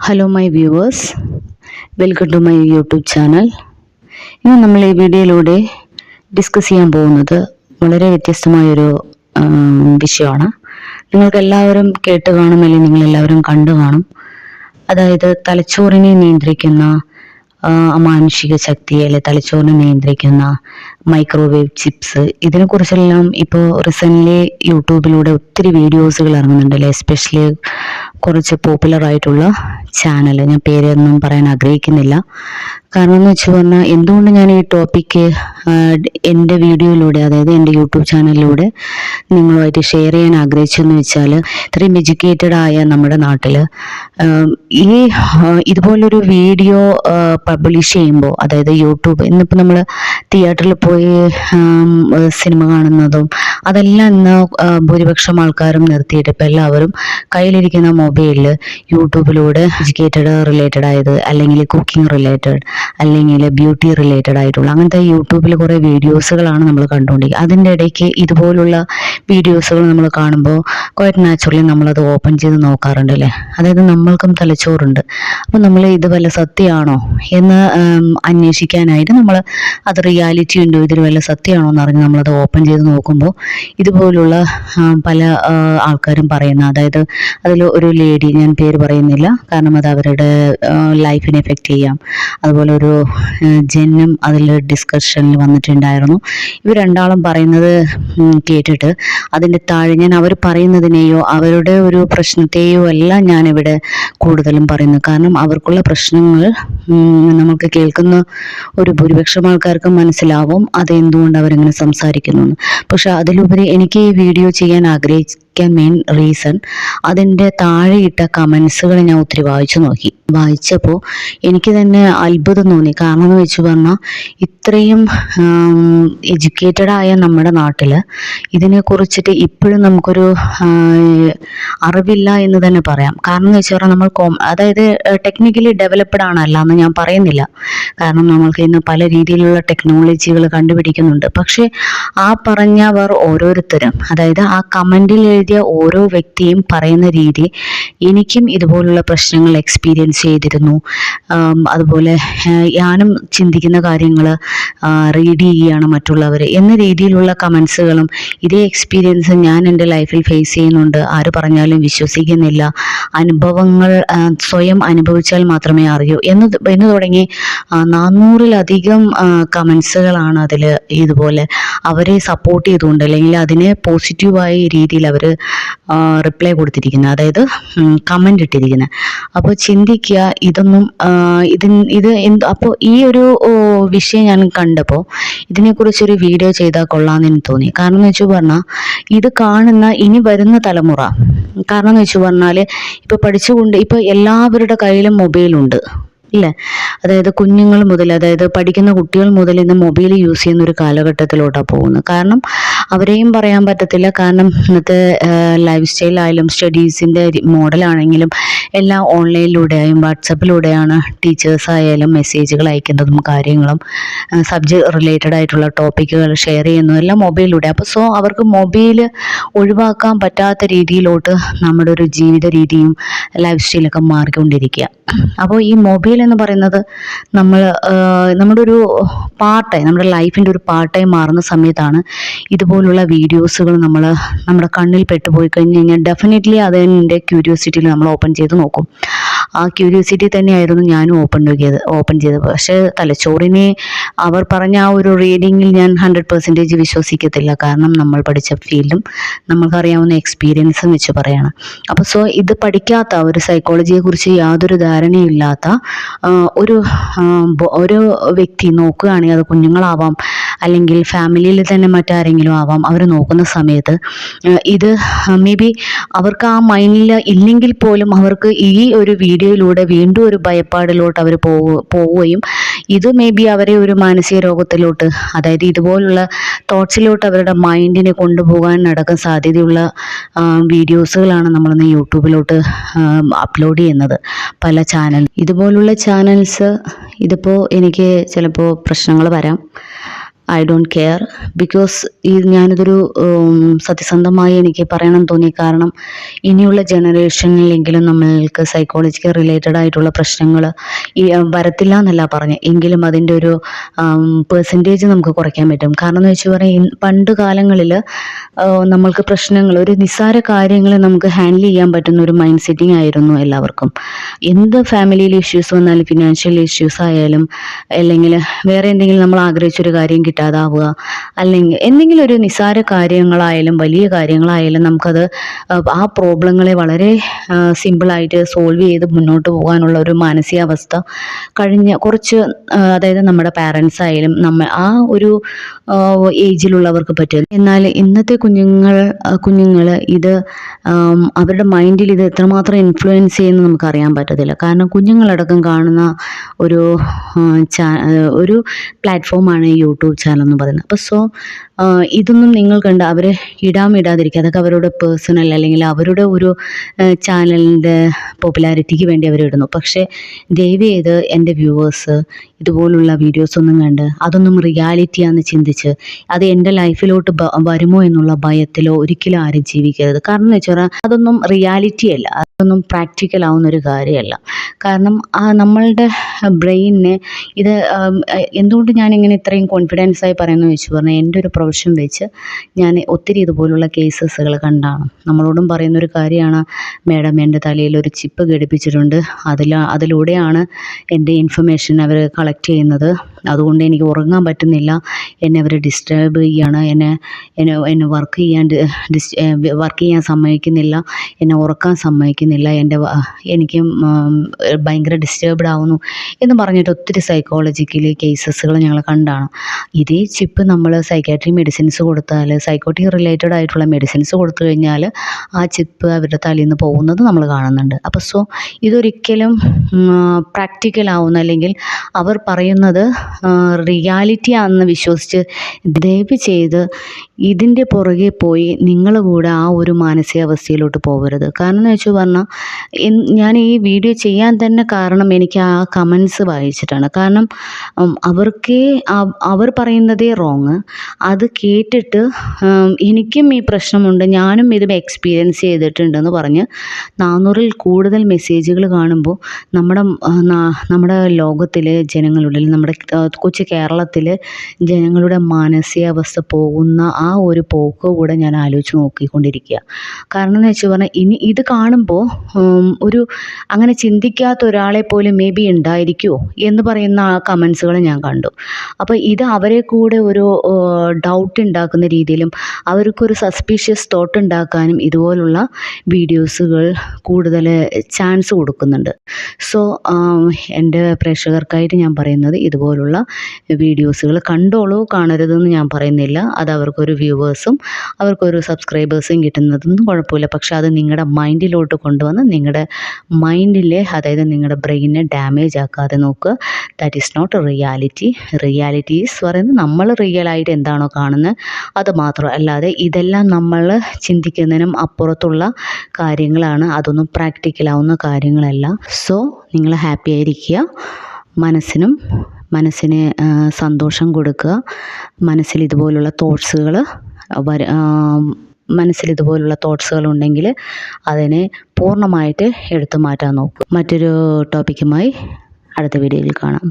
Hello my viewers welcome to my YouTube channel ഇന്ന് നമ്മൾ ഈ വീഡിയോയിലൂടെ ഡിസ്കസ് ചെയ്യാൻ പോകുന്നത് വളരെ വ്യത്യസ്തമായൊരു വിഷയമാണ്. നിങ്ങൾക്ക് എല്ലാവരും കേട്ട് കാണും അല്ലെങ്കിൽ നിങ്ങൾ എല്ലാവരും കണ്ടു കാണും. അതായത് തലച്ചോറിനെ നിയന്ത്രിക്കുന്ന മാനുഷിക ശക്തി അല്ലെ തലച്ചോറിനെ നിയന്ത്രിക്കുന്ന മൈക്രോവേവ് ചിപ്സ് ഇതിനെക്കുറിച്ചെല്ലാം ഇപ്പോൾ റീസെന്റ്ലി യൂട്യൂബിലൂടെ ഒത്തിരി വീഡിയോസുകൾ ഇറങ്ങുന്നുണ്ടല്ലേ എസ്പെഷ്യലി കുറച്ച് പോപ്പുലർ ആയിട്ടുള്ള ചാനൽ ഞാൻ പേരൊന്നും പറയാൻ ആഗ്രഹിക്കുന്നില്ല. കാരണം എന്ന് വെച്ച് പറഞ്ഞാൽ എന്തുകൊണ്ട് ഞാൻ ഈ ടോപ്പിക്ക് എന്റെ വീഡിയോയിലൂടെ അതായത് എന്റെ യൂട്യൂബ് ചാനലിലൂടെ നിങ്ങളുമായിട്ട് ഷെയർ ചെയ്യാൻ ആഗ്രഹിച്ചെന്ന് വെച്ചാൽ ഇത്രയും എഡ്യൂക്കേറ്റഡ് ആയ നമ്മുടെ നാട്ടിൽ ഈ ഇതുപോലൊരു വീഡിയോ പബ്ലിഷ് ചെയ്യുമ്പോൾ അതായത് യൂട്യൂബ് ഇന്നിപ്പോൾ നമ്മൾ തിയേറ്ററിൽ പോയി സിനിമ കാണുന്നതും അതെല്ലാം ഇന്ന് ഭൂരിപക്ഷം ആൾക്കാരും നിർത്തിയിട്ട് ഇപ്പം എല്ലാവരും കയ്യിലിരിക്കുന്ന മൊബൈലിൽ യൂട്യൂബിലൂടെ എഡ്യൂക്കേറ്റഡ് റിലേറ്റഡ് ആയത് അല്ലെങ്കിൽ കുക്കിംഗ് റിലേറ്റഡ് അല്ലെങ്കിൽ ബ്യൂട്ടി റിലേറ്റഡ് ആയിട്ടുള്ള അങ്ങനത്തെ യൂട്യൂബിൽ കുറേ വീഡിയോസുകളാണ് നമ്മൾ കണ്ടുകൊണ്ടിരിക്കുക അതിന്റെ ഇടയ്ക്ക് ഇതുപോലുള്ള വീഡിയോസുകൾ നമ്മൾ കാണുമ്പോൾ ക്വയറ്റ് നാച്ചുറലി നമ്മളത് ഓപ്പൺ ചെയ്ത് നോക്കാറുണ്ട് അല്ലേ? അതായത് നമ്മൾക്കും തലച്ചോറുണ്ട്. അപ്പോൾ നമ്മൾ ഇത് വല്ല സത്യമാണോ എന്ന് അന്വേഷിക്കാനായിട്ട് നമ്മൾ അത് റിയാലിറ്റി ഉണ്ടോ ഇതിൽ വല്ല സത്യമാണോ എന്ന് അറിഞ്ഞ് നമ്മളത് ഓപ്പൺ ചെയ്ത് നോക്കുമ്പോൾ ഇതുപോലുള്ള പല ആൾക്കാരും പറയുന്ന അതായത് അതിൽ ഒരു ലേഡി ഞാൻ പേര് പറയുന്നില്ല. കാരണം അത് അവരുടെ ലൈഫിനെ എഫക്റ്റ് ചെയ്യാം. അതുപോലെ ഒരു ജന്മം അതിൽ ഡിസ്കഷനിൽ വന്നിട്ടുണ്ടായിരുന്നു. ഇവർ രണ്ടാളും പറയുന്നത് കേട്ടിട്ട് അതിന്റെ താഴെ ഞാൻ അവർ പറയുന്നതിനെയോ അവരുടെ ഒരു പ്രശ്നത്തെയോ അല്ല ഞാനിവിടെ കൂടുതലും പറയുന്നു കാരണം അവർക്കുള്ള പ്രശ്നങ്ങൾ നമുക്ക് കേൾക്കുന്ന ഒരു ഭൂരിപക്ഷം ആൾക്കാർക്ക് മനസ്സിലാവും അതെന്തുകൊണ്ട് അവരിങ്ങനെ സംസാരിക്കുന്നു പക്ഷെ അതിലുപരി എനിക്ക് ഈ വീഡിയോ ചെയ്യാൻ ആഗ്രഹിക്കാൻ മെയിൻ റീസൺ അതിന്റെ താഴെ ഇട്ട കമൻസുകൾ ഞാൻ ഒത്തിരി വായിച്ചു നോക്കി. വായിച്ചപ്പോൾ എനിക്ക് തന്നെ അത്ഭുതം തോന്നി. കാരണം എന്ന് വെച്ച് പറഞ്ഞാൽ ഇത്രയും എഡ്യൂക്കേറ്റഡ് ആയ നമ്മുടെ നാട്ടിൽ ഇതിനെ കുറിച്ചിട്ട് ഇപ്പോഴും നമുക്കൊരു അറിവില്ല എന്ന് തന്നെ പറയാം. കാരണം എന്ന് വെച്ച് പറഞ്ഞാൽ നമ്മൾ കോം അതായത് ടെക്നിക്കലി ഡെവലപ്ഡ് ആണല്ല എന്ന് ഞാൻ പറയുന്നില്ല. കാരണം നമ്മൾക്ക് ഇന്ന് പല രീതിയിലുള്ള ടെക്നോളജികൾ കണ്ടുപിടിക്കുന്നുണ്ട്. പക്ഷേ ആ പറഞ്ഞവർ ഓരോരുത്തരും അതായത് ആ കമന്റിൽ എഴുതിയ ഓരോ വ്യക്തിയും പറയുന്ന രീതി എനിക്കും ഇതുപോലുള്ള പ്രശ്നങ്ങൾ എക്സ്പീരിയൻസ് ചെയ്തിരുന്നു. അതുപോലെ ഞാനും ചിന്തിക്കുന്ന കാര്യങ്ങൾ റീഡ് ചെയ്യുകയാണ് മറ്റുള്ളവർ എന്ന രീതിയിലുള്ള കമൻസുകളും ഇതേ എക്സ്പീരിയൻസ് ഞാൻ എന്റെ ലൈഫിൽ ഫേസ് ചെയ്യുന്നുണ്ട്. ആര് പറഞ്ഞാലും വിശ്വസിക്കുന്നില്ല. അനുഭവങ്ങൾ സ്വയം അനുഭവിച്ചാൽ മാത്രമേ അറിയൂ. എന്ന് എന്ന് തുടങ്ങി നാനൂറിലധികം കമൻസുകളാണ് അതിൽ ഇതുപോലെ അവരെ സപ്പോർട്ട് ചെയ്തുകൊണ്ട് അല്ലെങ്കിൽ അതിനെ പോസിറ്റീവായ രീതിയിൽ അവർ റിപ്ലൈ കൊടുത്തിരിക്കുന്നത്. അതായത് കമന്റ് ഇട്ടിരിക്കുന്നത്. അപ്പോൾ ചിന്തിക്കുക ഇതൊന്നും ഇതിൻ ഇത് എന്ത് അപ്പോൾ ഈ ഒരു വിഷയം ഞാൻ കണ്ടപ്പോൾ ഇതിനെക്കുറിച്ചൊരു വീഡിയോ ചെയ്താൽ കൊള്ളാമെന്ന് എനിക്ക് തോന്നി. കാരണം എന്ന് വെച്ച് പറഞ്ഞാൽ ഇത് കാണുന്ന ഇനി വരുന്ന തലമുറ. കാരണം എന്ന് വെച്ച് പറഞ്ഞാൽ ഇപ്പോൾ പഠിച്ചുകൊണ്ട് ഇപ്പോൾ എല്ലാവരുടെ കയ്യിലും മൊബൈലുണ്ട്. ഇല്ലേ? അതായത് കുഞ്ഞുങ്ങൾ മുതൽ അതായത് പഠിക്കുന്ന കുട്ടികൾ മുതൽ ഇന്ന് മൊബൈൽ യൂസ് ചെയ്യുന്ന ഒരു കാലഘട്ടത്തിലോട്ടാണ് പോകുന്നത്. കാരണം അവരെയും പറയാൻ പറ്റത്തില്ല. കാരണം ഇന്നത്തെ ലൈഫ് സ്റ്റൈലായാലും സ്റ്റഡീസിന്റെ മോഡലാണെങ്കിലും എല്ലാം ഓൺലൈനിലൂടെയും വാട്സപ്പിലൂടെയാണ് ടീച്ചേഴ്സ് ആയാലും മെസ്സേജുകൾ അയക്കുന്നതും കാര്യങ്ങളും സബ്ജക്ട് റിലേറ്റഡ് ആയിട്ടുള്ള ടോപ്പിക്കുകൾ ഷെയർ ചെയ്യുന്നതും എല്ലാം മൊബൈലിലൂടെ അപ്പോൾ സോ അവർക്ക് മൊബൈൽ ഒഴിവാക്കാൻ പറ്റാത്ത രീതിയിലോട്ട് നമ്മുടെ ഒരു ജീവിത രീതിയും ലൈഫ് സ്റ്റൈലൊക്കെ മാറിക്കൊണ്ടിരിക്കുക. അപ്പോൾ ഈ മൊബൈൽ എന്ന് പറയുന്നത് നമ്മൾ നമ്മുടെ ഒരു പാർട്ടായി നമ്മുടെ ലൈഫിന്റെ ഒരു പാർട്ടായി മാറുന്ന സമയത്താണ് ഇതുപോലുള്ള വീഡിയോസുകൾ നമ്മൾ നമ്മുടെ കണ്ണിൽ പെട്ടുപോയി കഴിഞ്ഞ് കഴിഞ്ഞാൽ ഡെഫിനറ്റ്ലി അതിന്റെ ക്യൂരിയോസിറ്റിയിൽ നമ്മൾ ഓപ്പൺ ചെയ്ത് നോക്കും. ആ ക്യൂരിയോസിറ്റി തന്നെയായിരുന്നു ഞാനും ഓപ്പൺ ചെയ്ത് ഓപ്പൺ ചെയ്തത്. പക്ഷേ തലച്ചോറിനെ അവർ പറഞ്ഞ ആ ഒരു റീഡിങ്ങിൽ ഞാൻ ഹൺഡ്രഡ് പെർസെന്റേജ് വിശ്വസിക്കത്തില്ല. കാരണം നമ്മൾ പഠിച്ച ഫീൽഡും നമ്മൾക്കറിയാവുന്ന എക്സ്പീരിയൻസും വെച്ച് പറയാണ്. അപ്പോൾ സോ ഇത് പഠിക്കാത്ത ഒരു സൈക്കോളജിയെക്കുറിച്ച് യാതൊരു ധാരണയില്ലാത്ത ഒരു ഒരു വ്യക്തി നോക്കുകയാണെങ്കിൽ അത് കുഞ്ഞുങ്ങളാവാം അല്ലെങ്കിൽ ഫാമിലിയിൽ തന്നെ മറ്റാരെങ്കിലും ആവാം അവർ നോക്കുന്ന സമയത്ത് ഇത് മേ ബി അവർക്ക് ആ മൈൻഡിൽ ഇല്ലെങ്കിൽ പോലും അവർക്ക് ഈ ഒരു വീഡിയോയിലൂടെ വീണ്ടും ഒരു ഭയപ്പാടിലോട്ട് അവർ പോവുകയും ഇത് മേ ബി അവരെ ഒരു മാനസിക രോഗത്തിലോട്ട് അതായത് ഇതുപോലുള്ള തോട്ട്സിലോട്ട് അവരുടെ മൈൻഡിനെ കൊണ്ടുപോകാൻ നടക്കാൻ സാധ്യതയുള്ള വീഡിയോസുകളാണ് നമ്മളിന്ന് യൂട്യൂബിലോട്ട് അപ്ലോഡ് ചെയ്യുന്നത്. പല ചാനൽ ഇതുപോലുള്ള ചാനൽസ് ഇതിപ്പോൾ എനിക്ക് ചിലപ്പോൾ പ്രശ്നങ്ങൾ വരാം. ഐ ഡോണ്ട് കെയർ ബിക്കോസ് ഈ ഞാനിതൊരു സത്യസന്ധമായി എനിക്ക് പറയണം തോന്നി കാരണം ഇനിയുള്ള ജനറേഷനിലെങ്കിലും നമ്മൾക്ക് സൈക്കോളജിക്കൽ റിലേറ്റഡ് ആയിട്ടുള്ള പ്രശ്നങ്ങൾ വരത്തില്ല എന്നല്ല പറഞ്ഞ്. എങ്കിലും അതിന്റെ ഒരു പേഴ്സന്റേജ് നമുക്ക് കുറയ്ക്കാൻ പറ്റും. കാരണം എന്ന് വെച്ച് പറഞ്ഞാൽ പണ്ട് കാലങ്ങളിൽ നമ്മൾക്ക് പ്രശ്നങ്ങൾ ഒരു നിസ്സാര കാര്യങ്ങൾ നമുക്ക് ഹാൻഡിൽ ചെയ്യാൻ പറ്റുന്ന ഒരു മൈൻഡ് സെറ്റിംഗ് ആയിരുന്നു എല്ലാവർക്കും. എന്ത് ഫാമിലിയിൽ ഇഷ്യൂസ് വന്നാലും ഫിനാൻഷ്യൽ ഇഷ്യൂസ് ആയാലും അല്ലെങ്കിൽ വേറെ എന്തെങ്കിലും നമ്മൾ ആഗ്രഹിച്ചൊരു കാര്യം കിട്ടാതാവുക. അല്ലെങ്കിൽ എന്തെങ്കിലും ഒരു നിസ്സാര കാര്യങ്ങളായാലും വലിയ കാര്യങ്ങളായാലും നമുക്കത് ആ, പ്രോബ്ലങ്ങളെ വളരെ സിമ്പിളായിട്ട് സോൾവ് ചെയ്ത് മുന്നോട്ട് പോകാനുള്ള ഒരു മാനസികാവസ്ഥ കഴിഞ്ഞ കുറച്ച് അതായത് നമ്മുടെ പാരൻസ് ആയാലും നമ്മ ആ ഒരു ഏജിലുള്ളവർക്ക് പറ്റും. എന്നാൽ ഇന്നത്തെ കുഞ്ഞുങ്ങൾ കുഞ്ഞുങ്ങൾ ഇത് അവരുടെ മൈൻഡിൽ ഇത് എത്രമാത്രം ഇൻഫ്ലുവൻസ് ചെയ്യുന്നു നമുക്കറിയാൻ പറ്റത്തില്ല. കാരണം കുഞ്ഞുങ്ങളടക്കം കാണുന്ന ഒരു ഒരു പ്ലാറ്റ്ഫോമാണ് യൂട്യൂബ് ചാനൽ എന്ന് പറയുന്നത്. അപ്പോൾ സോ ഇതൊന്നും നിങ്ങൾ കണ്ട് അവരെ ഇടാമിടാതിരിക്കുക. അതൊക്കെ അവരുടെ പേഴ്സണൽ അല്ലെങ്കിൽ അവരുടെ ഒരു ചാനലിന്റെ പോപ്പുലാരിറ്റിക്ക് വേണ്ടി അവർ ഇടുന്നു. പക്ഷേ ദയവ് ചെയ്ത് എന്റെ വ്യൂവേഴ്സ് ഇതുപോലുള്ള വീഡിയോസ് ഒന്നും കണ്ട് അതൊന്നും റിയാലിറ്റിയാണെന്ന് ചിന്തിച്ച് അത് എന്റെ ലൈഫിലോട്ട് വരുമോ എന്നുള്ള ഭയത്തിലോ ഒരിക്കലും ആരും ജീവിക്കരുത്. കാരണം എന്ന് വെച്ചാൽ അതൊന്നും റിയാലിറ്റി അല്ല. അതൊന്നും പ്രാക്ടിക്കൽ ആവുന്ന ഒരു കാര്യമല്ല. കാരണം ആ നമ്മളുടെ ബ്രെയിനിനെ ഇത് ആം, ഞാൻ എന്തുകൊണ്ട് ഞാനിങ്ങനെ ഇത്രയും കോൺഫിഡൻസായി പറയുന്നു വെച്ച് പറഞ്ഞാൽ എന്റെ ഒരു പ്രൊഫഷൻ വെച്ച് ഞാൻ ഒത്തിരി ഇതുപോലുള്ള കേസസുകൾ കണ്ടാണ്. നമ്മളോടും പറയുന്നൊരു കാര്യമാണ് മേഡം എന്റെ തലയിൽ ഒരു ചിപ്പ് ഘടിപ്പിച്ചിട്ടുണ്ട്. അതിൽ അതിലൂടെയാണ് എന്റെ ഇൻഫർമേഷൻ അവർ കളക്ട് ചെയ്യുന്നത്. അതുകൊണ്ട് എനിക്ക് ഉറങ്ങാൻ പറ്റുന്നില്ല. എന്നെ അവർ ഡിസ്റ്റർബ് ചെയ്യുകയാണ് എന്നെ എന്നെ എന്നെ വർക്ക് ചെയ്യാൻ ഡിസ് വർക്ക് ചെയ്യാൻ സമ്മതിക്കുന്നില്ല. എന്നെ ഉറക്കാൻ സമ്മതിക്കുന്നില്ല. എന്റെ എനിക്ക് ഭയങ്കര ഡിസ്റ്റർബ്ഡ് ആവുന്നു എന്ന് പറഞ്ഞിട്ട് ഒത്തിരി സൈക്കോളജിക്കൽ കേസസുകൾ ഞങ്ങൾ കണ്ടാണ്. ഇതേ ചിപ്പ് നമ്മൾ സൈക്കാട്രി മെഡിസിൻസ് കൊടുത്താൽ സൈക്കോട്ടിക് റിലേറ്റഡ് ആയിട്ടുള്ള മെഡിസിൻസ് കൊടുത്തു കഴിഞ്ഞാൽ ആ ചിപ്പ് അവരുടെ തലയിൽ നിന്ന് പോകുന്നത് നമ്മൾ കാണുന്നുണ്ട്. അപ്പോൾ സോ ഇതൊരിക്കലും പ്രാക്ടിക്കൽ ആവുന്ന. അല്ലെങ്കിൽ അവർ പറയുന്നത് റിയാലിറ്റി ആണെന്ന് വിശ്വസിച്ച് ദയവ് ചെയ്ത് ഇതിന്റെ പുറകെ പോയി നിങ്ങൾ കൂടെ ആ ഒരു മാനസികാവസ്ഥയിലോട്ട് പോകരുത്. കാരണം എന്ന് വെച്ച് പറഞ്ഞാൽ ഞാൻ ഈ വീഡിയോ ചെയ്യാൻ തന്നെ കാരണം എനിക്ക് ആ കമൻസ് വായിച്ചിട്ടാണ്. കാരണം അവർക്കേ അവർ പറയുന്നതേ റോങ് അത് കേട്ടിട്ട് എനിക്കും ഈ പ്രശ്നമുണ്ട്. ഞാനും ഇത് എക്സ്പീരിയൻസ് ചെയ്തിട്ടുണ്ടെന്ന് പറഞ്ഞ് നാനൂറിൽ കൂടുതൽ മെസ്സേജുകൾ കാണുമ്പോൾ നമ്മുടെ നമ്മുടെ ലോകത്തിലെ ജനങ്ങളുടെ നമ്മുടെ കൊച്ചു കേരളത്തിൽ ജനങ്ങളുടെ മാനസികാവസ്ഥ പോകുന്ന ആ ഒരു പോക്ക് കൂടെ ഞാൻ ആലോചിച്ച് നോക്കിക്കൊണ്ടിരിക്കുക കാരണം എന്ന് വെച്ച് പറഞ്ഞാൽ ഇനി ഇത് കാണുമ്പോൾ ഒരു അങ്ങനെ ചിന്തിക്കാത്ത ഒരാളെ പോലും മേ ബി ഉണ്ടായിരിക്കുമോ എന്ന് പറയുന്ന ആ കമൻസുകൾ ഞാൻ കണ്ടു. അപ്പോൾ ഇത് അവരെ കൂടെ ഒരു ഡൗട്ട് ഉണ്ടാക്കുന്ന രീതിയിലും അവർക്കൊരു സസ്പീഷ്യസ് തോട്ട് ഉണ്ടാക്കാനും ഇതുപോലുള്ള വീഡിയോസുകൾ കൂടുതൽ ചാൻസ് കൊടുക്കുന്നുണ്ട്. സോ എന്റെ പ്രേക്ഷകർക്കായിട്ട് ഞാൻ പറയുന്നത് ഇതുപോലുള്ള വീഡിയോസുകൾ കണ്ടോളൂ കാണരുതെന്ന് ഞാൻ പറയുന്നില്ല. അത് അവർക്കൊരു വ്യൂവേഴ്സും അവർക്കൊരു സബ്സ്ക്രൈബേഴ്സും കിട്ടുന്നതൊന്നും കുഴപ്പമില്ല. പക്ഷേ അത് നിങ്ങളുടെ മൈൻഡിലോട്ട് കൊണ്ടുവന്ന് നിങ്ങളുടെ മൈൻഡിലെ അതായത് നിങ്ങളുടെ ബ്രെയിനെ ഡാമേജ് ആക്കാതെ നോക്കുക. That is not reality realities പറയുന്നത് നമ്മൾ റിയൽ ആയിട്ട് എന്താണോ കാണുന്നത്. അത് മാത്രം അല്ലാതെ ഇതെല്ലാം നമ്മൾ ചിന്തിക്കുന്നതിനും അപ്പുറത്തുള്ള കാര്യങ്ങളാണ്. അതൊന്നും പ്രാക്ടിക്കലാവുന്ന കാര്യങ്ങളല്ല. സോ നിങ്ങൾ ഹാപ്പി ആയിരിക്കുക. മനസ്സിനും മനസ്സിന് സന്തോഷം കൊടുക്കുക. മനസ്സിൽ ഇതുപോലുള്ള തോട്ട്സുകൾ വര മനസ്സിൽ ഇതുപോലുള്ള തോട്ട്സുകൾ ഉണ്ടെങ്കിൽ അതിനെ പൂർണമായിട്ട് എടുത്തു മാറ്റാൻ നോക്കുക മറ്റൊരു ടോപ്പിക്കുമായി അടുത്ത വീഡിയോയിൽ കാണാം.